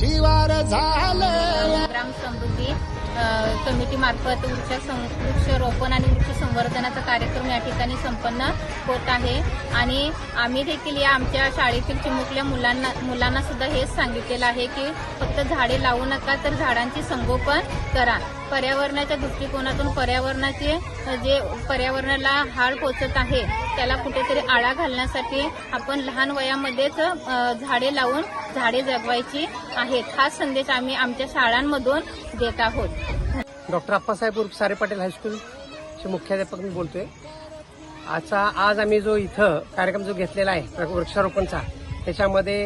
शिवार झाले. ग्राम समृद्धी अ, कमिटीमार्फत वृक्ष वृक्षरोपण आणि वृक्ष संवर्धनाचा कार्यक्रम या ठिकाणी संपन्न होत आहे. आणि आम्ही देखील या आमच्या शाळेतील चिमुकल्या मुलांना मुलांना सुद्धा हेच सांगितलेलं आहे की फक्त झाडे लावू नका तर झाडांची संगोपन करा. पर्यावरणाच्या दृष्टिकोनातून पर्यावरणाचे जे पर्यावरणाला हाळ पोचत आहे त्याला कुठेतरी आळा घालण्यासाठी आपण लहान वयामध्येच झाडे लावून झाडे जगवायची आहेत. हा संदेश आम्ही आमच्या शाळांमधून देत आहोत. डॉक्टर अप्पासाहेब उर्फ सारे पाटील हायस्कूलचे मुख्याध्यापक मी बोलतोय. आजचा आज आम्ही जो इथं कार्यक्रम जो घेतलेला आहे वृक्षारोपणचा त्याच्यामध्ये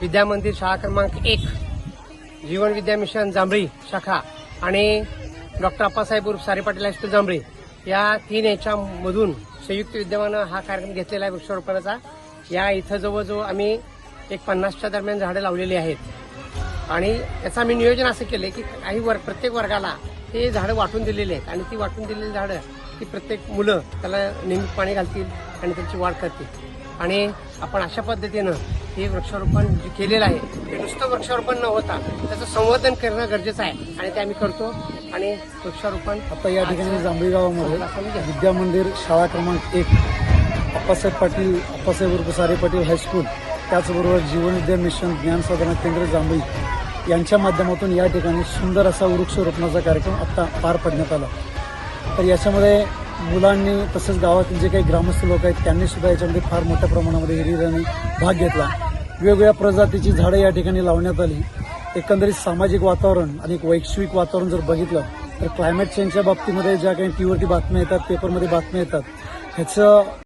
विद्यामंदिर शाळा क्रमांक एक जीवन विद्या मिशन जांभळी शाखा आणि डॉक्टर अप्पासाहेब उर्फ सारे पाटील हायस्कूल जांभळे या तीन याच्यामधून संयुक्त विद्यमानं हा कार्यक्रम घेतलेला आहे वृक्षारोपणाचा. या इथं जवळजवळ आम्ही एक पन्नासच्या दरम्यान झाडं लावलेली आहेत. आणि याचं आम्ही नियोजन असं केलं की काही वर्ग प्रत्येक वर्गाला हे झाडं वाटून दिलेली आहेत. आणि ती वाटून दिलेली झाडं ती प्रत्येक मुलं त्याला नियमित पाणी घालतील आणि त्यांची वाढ करतील. आणि आपण अशा पद्धतीनं हे वृक्षारोपण जे केलेलं आहे ते नुसतं वृक्षारोपण न होता त्याचं संवर्धन करणं गरजेचं आहे. आणि ते आम्ही करतो. आणि वृक्षारोपण आता या ठिकाणी जांभळी गावामध्ये विद्या मंदिर शाळा क्रमांक एक अप्पासाहेब पाटील अप्पासाहेब उर्फसारे पाटील हायस्कूल त्याचबरोबर जीवन विद्या मिशन ज्ञान साधना केंद्र जांभळी यांच्या माध्यमातून या ठिकाणी सुंदर असा वृक्षरोपणाचा कार्यक्रम आत्ता पार पडण्यात आला. तर याच्यामध्ये मुलांनी तसंच गावातील जे काही ग्रामस्थ लोक आहेत त्यांनी सुद्धा याच्यामध्ये फार मोठ्या प्रमाणामध्ये हिरिराने भाग घेतला. वेगवेगळ्या प्रजातीची झाडं या ठिकाणी लावण्यात आली. एकंदरीत सामाजिक वातावरण आणि एक वैश्विक वातावरण जर बघितलं तर क्लायमेट चेंजच्या बाबतीमध्ये ज्या काही टीव्हीवरती बातम्या येतात पेपरमध्ये बातम्या येतात ह्याचं